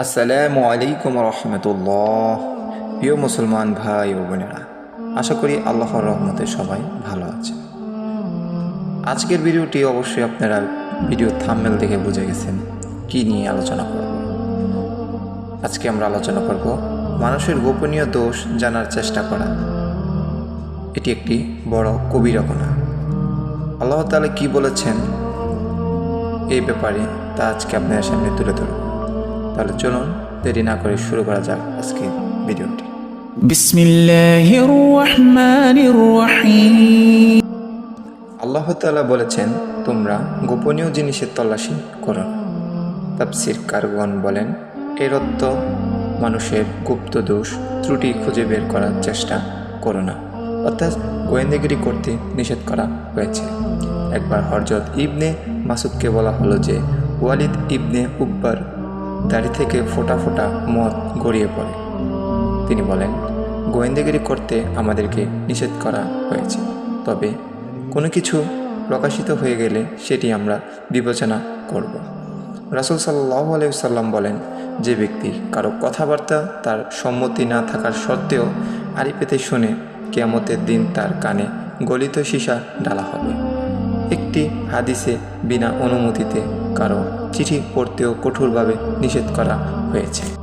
আসসালামু আলাইকুম রহমতুল্লাহ। প্রিয় মুসলমান ভাই ও বোনেরা, আশা করি আল্লাহর রহমতে সবাই ভালো আছে আজকের ভিডিওটি অবশ্যই আপনারা ভিডিও থাম্বেল দেখে বুঝে গেছেন, কি নিয়ে আলোচনা করব। আজকে আমরা আলোচনা করব মানুষের গোপনীয় দোষ জানার চেষ্টা করা। এটি একটি বড় কবিরা গুনাহ আল্লাহ তাআলা কি বলেছেন? এই ব্যাপারে তা আজকে আপনার সামনে তুলে ধরব। তাহলে চলুন দেরি না করে শুরু করা যাক আজকে ভিডিওটি। আল্লাহ তালা বলেছেন তোমরা গোপনীয় জিনিসের তল্লাশি করো তাপসির কারগন বলেন এর অর্থ মানুষের গুপ্ত দোষ ত্রুটি খুঁজে বের করার চেষ্টা করো না। অর্থাৎ গোয়েন্দাগিরি করতে নিষেধ করা হয়েছে। একবার হরজত ইবনে মাসুদকে বলা হলো যে ওয়ালিদ ইবনে উব্বার দাড়ি থেকে ফোঁটা ফোঁটা মদ গড়িয়ে পড়ে। তিনি বলেন, গোয়েন্দাগিরি করতে আমাদেরকে নিষেধ করা হয়েছে। তবে কোনো কিছু প্রকাশিত হয়ে গেলে সেটি আমরা বিবেচনা করব। রাসুল সাল্লাহ আলাইসাল্লাম বলেন, যে ব্যক্তি কারও কথাবার্তা তার সম্মতি না থাকার সত্ত্বেও আড়ি পেতে শুনে কেয়ামতের দিন তার কানে গলিত সীসা ডালা হবে। একটি হাদিসে বিনা অনুমতিতে কারও চিঠি পড়তেও কঠোরভাবে নিষেধ করা হয়েছে।